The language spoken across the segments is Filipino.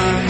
buwan Kaibigan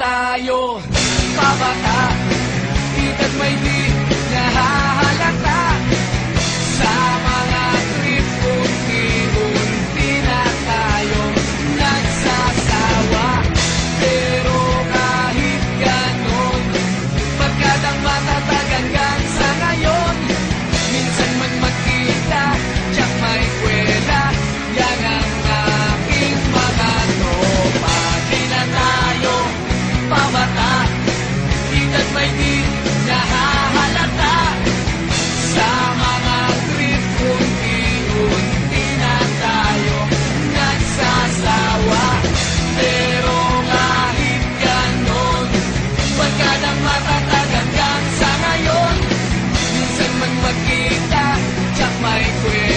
tayo. Pabata like we